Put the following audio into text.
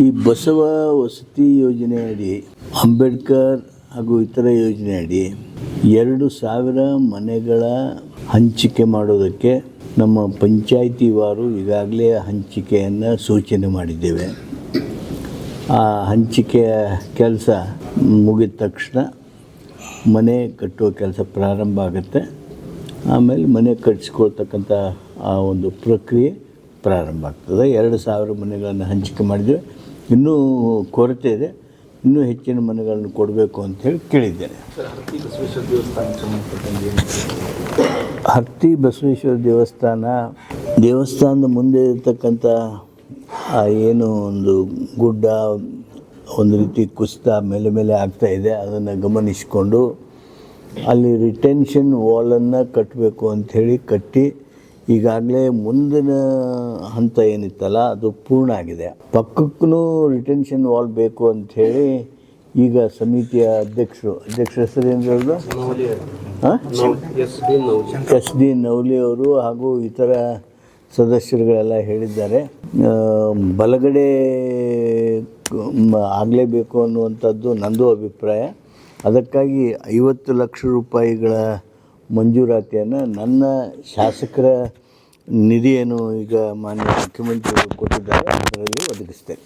ಈ ಬಸವ ವಸತಿ ಯೋಜನೆಯಡಿ, ಅಂಬೇಡ್ಕರ್ ಹಾಗೂ ಇತರ ಯೋಜನೆಯಡಿ ಎರಡು ಸಾವಿರ ಮನೆಗಳ ಹಂಚಿಕೆ ಮಾಡೋದಕ್ಕೆ ನಮ್ಮ ಪಂಚಾಯಿತಿ ವಾರು ಈಗಾಗಲೇ ಹಂಚಿಕೆಯನ್ನು ಸೂಚನೆ ಮಾಡಿದ್ದೇವೆ. ಆ ಹಂಚಿಕೆಯ ಕೆಲಸ ಮುಗಿದ ತಕ್ಷಣ ಮನೆ ಕಟ್ಟುವ ಕೆಲಸ ಪ್ರಾರಂಭ ಆಗುತ್ತೆ. ಆಮೇಲೆ ಮನೆ ಕಟ್ಟಿಸ್ಕೊಳ್ತಕ್ಕಂಥ ಆ ಒಂದು ಪ್ರಕ್ರಿಯೆ ಪ್ರಾರಂಭ ಆಗ್ತದೆ. ಎರಡು ಸಾವಿರ ಮನೆಗಳನ್ನು ಹಂಚಿಕೆ ಮಾಡಿದ್ದೇವೆ. ಇನ್ನೂ ಕೊರತೆ ಇದೆ. ಇನ್ನೂ ಹೆಚ್ಚಿನ ಮನೆಗಳನ್ನು ಕೊಡಬೇಕು ಅಂತೇಳಿ ಕೇಳಿದ್ದೇನೆ. ಹತ್ತಿ ಬಸವೇಶ್ವರ ದೇವಸ್ಥಾನ ದೇವಸ್ಥಾನದ ಮುಂದೆ ಇರತಕ್ಕಂಥ ಆ ಏನು ಒಂದು ಗುಡ್ಡ ಒಂದು ರೀತಿ ಕುಸಿತ ಮೇಲೆ ಮೇಲೆ ಆಗ್ತಾ ಇದೆ. ಅದನ್ನು ಗಮನಿಸಿಕೊಂಡು ಅಲ್ಲಿ ರಿಟೆನ್ಷನ್ ವಾಲನ್ನು ಕಟ್ಟಬೇಕು ಅಂಥೇಳಿ ಕಟ್ಟಿ ಈಗಾಗಲೇ ಮುಂದಿನ ಹಂತ ಏನಿತ್ತಲ್ಲ, ಅದು ಪೂರ್ಣ ಆಗಿದೆ. ಪಕ್ಕಕ್ಕೂ ರಿಟೆನ್ಷನ್ ವಾಲ್ ಬೇಕು ಅಂಥೇಳಿ ಈಗ ಸಮಿತಿಯ ಅಧ್ಯಕ್ಷರು, ಅಧ್ಯಕ್ಷರ ಹೆಸರು ಏನು ಹೇಳೋದು ಎಸ್ ಡಿ ನವಲಿ ಅವರು ಹಾಗೂ ಇತರ ಸದಸ್ಯರುಗಳೆಲ್ಲ ಹೇಳಿದ್ದಾರೆ. ಬಲಗಡೆ ಆಗಲೇಬೇಕು ಅನ್ನುವಂಥದ್ದು ನಂದು ಅಭಿಪ್ರಾಯ. ಅದಕ್ಕಾಗಿ ಐವತ್ತು ಲಕ್ಷ ರೂಪಾಯಿಗಳ ಮಂಜೂರಾತಿಯನ್ನು ನನ್ನ ಶಾಸಕರ ನಿಧಿಯನ್ನು ಈಗ ಮಾನ್ಯ ಮುಖ್ಯಮಂತ್ರಿಗಳು ಕೊಟ್ಟಿದ್ದಾರೆ ಅದರಲ್ಲಿ ಒದಗಿಸ್ತೇನೆ.